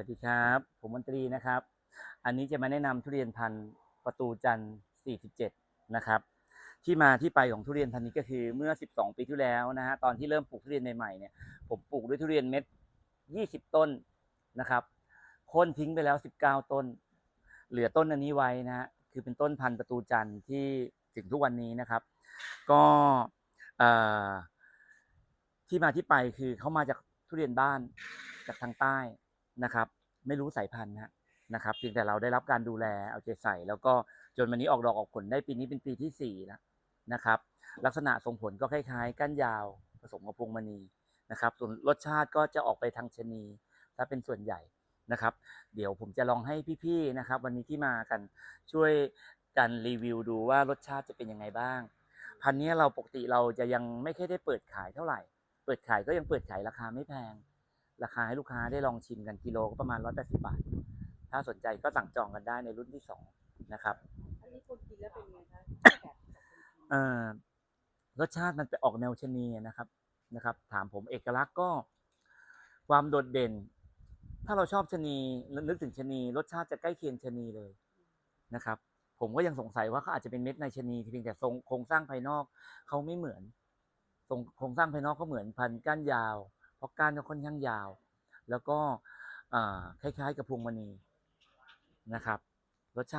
สวัสดีครับ ผมมนตรีนะครับ อันนี้จะมาแนะนำทุเรียนพันธุ์ประตูจันทร์ 47 นะครับ ที่มาที่ไปของทุเรียนพันธุ์นี้ก็คือเมื่อ 12 ปีที่แล้วนะฮะ ตอนที่เริ่มปลูกทุเรียนใหม่ๆเนี่ย ผมปลูกด้วยทุเรียนเม็ด 20 ต้นนะครับโค่นทิ้งไปแล้ว 19 ต้น เหลือต้นอันนี้ไว้นะฮะ คือเป็นต้นพันธุ์ประตูจันทร์ที่ถึงทุกวันนี้นะครับ ก็ที่มาที่ไปคือเขามาจากทุเรียนบ้านจากทางใต้ นะครับ ไม่รู้สายพันธุ์นะนะครับเพียงแต่เราได้รับการดูแลเอาใจใส่ แล้วก็จนวันนี้ออกดอกออกผลได้ปีนี้เป็นปีที่สี่แล้วนะครับ ลักษณะทรงผลก็คล้ายๆก้านยาวผสมกับพวงมณีนะครับส่วนรสชาติก็จะออกไปทางชนีถ้าเป็นส่วนใหญ่นะครับ เดี๋ยวผมจะลองให้พี่ๆนะครับ วันนี้ที่มากันช่วยกันรีวิวดูว่ารสชาติจะเป็นยังไงบ้าง พันธุ์นี้เราปกติเราจะยังไม่ค่อยได้เปิดขายเท่าไหร่ เปิดขายก็ยังเปิดขายราคาไม่แพง ราคาให้ลูกค้าได้ลองชิมกันกิโลก็ประมาณ 180 บาท ถ้าสนใจก็สั่งจองกันได้ในรุ่นที่สองนะครับ อันนี้คนกินแล้วเป็นไงคะแบบเอ่อรสชาติมันไปออกแนวชะนีนะครับนะครับ ถามผมเอกลักษณ์ก็ความโดดเด่น ถ้าเราชอบชะนีนึกถึงชะนีรสชาติจะใกล้เคียงชะนีเลยนะครับ ผมก็ยังสงสัยว่าเขาอาจจะเป็นเม็ดในชะนีเพียงแต่ทรงโครงสร้างภายนอกเขาไม่เหมือนทรงโครงสร้างภายนอกเขาเหมือนพันธุ์ก้านยาว เพราะก้านก็ค่อนข้างยาว แล้วก็คล้ายๆกับพวงมณีนะครับรสชาติ